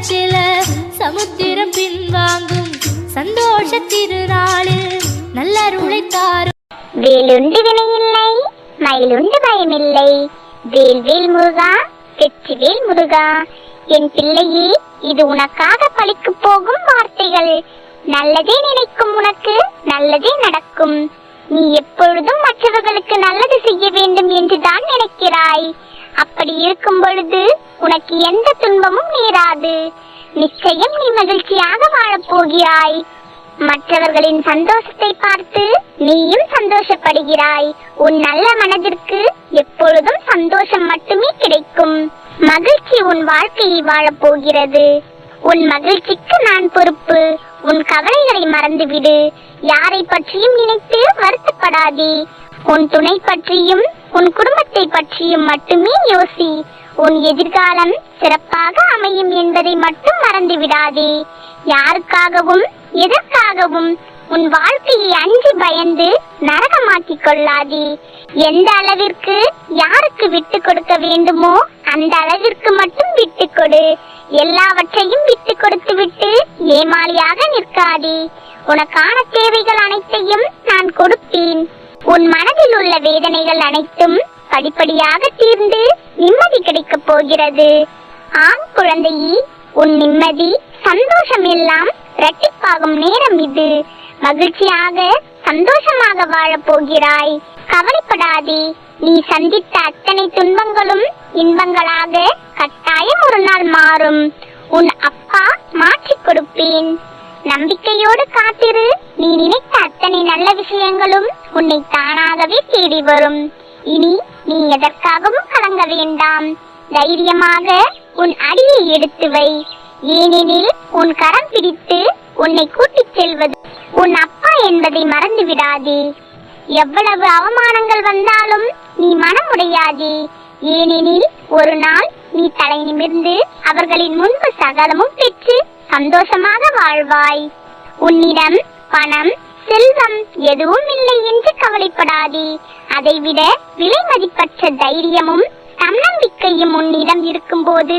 நேரத்தில சமுத்திரம் பின்வாங்கும் சந்தோஷ திருநாளில் நல்லருளை தாரும். வேலுண்டு வினையில்லை மயிலுண்டு பயமில்லை. வேல் வேல் முருகா வெற்றி வேல் முருகா. என் பிள்ளையே இது உனக்காக பழிக்கு போகும் வார்த்தைகள். நல்லதே நினைக்கும் உனக்கு நல்லதே நடக்கும். நீ எப்பொழுதும் மற்றவர்களுக்கு நல்லது செய்ய வேண்டும் என்றுதான் நினைக்கிறாய். அப்படி இருக்கும் பொழுது உனக்கு எந்த துன்பமும் நேராது. நிச்சயம் நீ மகிழ்ச்சியாக வாழப் போகிறாய். மற்றவர்களின் சந்தோஷத்தை பார்த்து நீயும் சந்தோஷப்படுகிறாய். உன் நல்ல மனதிற்கு எப்பொழுதும் சந்தோஷம் மட்டுமே கிடைக்கும். மகிழ்ச்சி உன் வாழ்க்கையை வாழப் போகிறது. உன் மகிழ்ச்சிக்கு நான் பொறுப்பு. உன் கவலைகளை மறந்துவிடு. யாரை பற்றியும் நினைத்து வருத்தப்படாதே. உன் துணை பற்றியும் உன் குடும்பத்தை பற்றியும் மட்டுமே யோசி. உன் எதிர்காலம் சிறப்பாக அமையும் என்பதை மட்டும் மறந்து விடாதே. யாருக்காகவும் எதற்காகவும் உன் வாழ்க்கையை அஞ்சு பயந்து நரகமாக்கி கொள்ளாதே. எந்த அளவிற்கு யாருக்கு விட்டு கொடுக்க வேண்டுமோ அந்த அளவிற்கு மட்டும் விட்டு கொடு. எல்லாவற்றையும் விட்டு கொடுத்து விட்டு ஏமாளியாக நிற்காதே. உனக்கான தேவைகள் அனைத்தையும் நான் கொடுப்பேன். உன் மனதில் உள்ள வேதனைகள் அனைத்தும் படிப்படியாக தீர்ந்து நிம்மதி கிடைக்கப் போகிறது. ஆண் குழந்தையே உன் நிம்மதி சந்தோஷம் எல்லாம் இரட்டிப்பாகும் நேரம் இது. மகிழ்ச்சியாக சந்தோஷமாக வாழப் போகிறாய். கவலைப்படாதே நீ சந்தித்த அத்தனை துன்பங்களும் இன்பங்களாக கட்டாயம் ஒரு நாள் மாறும். உன் அப்பா மாற்றிக் கொடுப்பேன். நம்பிக்கையோடு காத்திரு. நீ நினைத்த அத்தனை நல்ல விஷயங்களும் உன்னை தானாகவே தேடி வரும். இனி நீ எதற்காகவும் கலங்க வேண்டாம். தைரியமாக உன் அடியை எடுத்து வை. ஏனெனில் உன் கரம் பிடித்து உன்னை கூட்டிச் செல்வது உன் அப்பா என்பதை மறந்து விடாதே. எவ்வளவு அவமானங்கள் வந்தாலும் நீ மனமுடையாதே ஏனெனில் ஒரு நாள் நீ தலை நிமிர்ந்து அவர்களின் முன்பு சகலமும் பெற்று சந்தோஷமாக வாழ்வாய். உன்னிடம் பணம் செல்வம் எதுவும் இல்லை என்று கவலைப்படாதே. அதைவிட விலை மதிப்பற்ற தைரியமும் தன்னம்பிக்கையும் உன்னிடம் இருக்கும்போது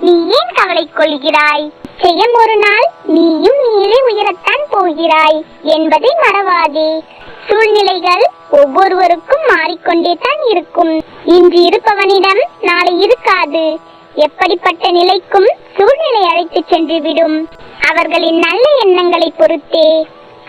நீ ஏன் கவலை கொள்கிறாய்? செய்யும் ஒரு நாள் நீயும் நீரே உயரத்தான் போகிறாய் என்பதை மறவாதே. சூழ்நிலைகள் ஒவ்வொருவருக்கும் மாறிக்கொண்டே தான் இருக்கும். இன்று இருப்பவனிடம் நாளை இருக்காது. எப்படிப்பட்ட நிலைக்கும் சூழ்நிலை அழைத்துச் சென்று விடும். அவர்களின் நல்ல எண்ணங்களை பொறுத்தே.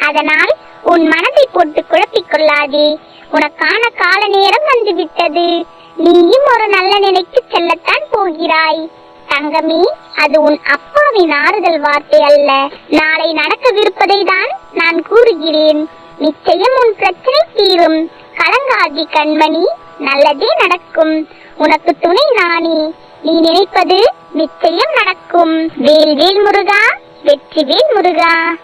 அதனால் உன் மனதை போட்டு குழப்பிக் கொள்ளாதே. உனக்கான கால நேரம் வந்துவிட்டது. நீயும் ஒரு நல்ல நிலைக்கு செல்லத்தான் போகிறாய். தங்கமே அது உன் அப்பாவின் ஆறுதல் வார்த்தை அல்ல. நாளை நடக்கவிருப்பதை தான் நான் கூறுகிறேன். நிச்சயம் உன் பிரச்சனை தீரும். கலங்காதி கண்மணி நல்லதே நடக்கும். உனக்கு துணை நானே. நீ நினைப்பது நிச்சயம் நடக்கும். வேல் வேல் முருகா வெற்றி வேல் முருகா.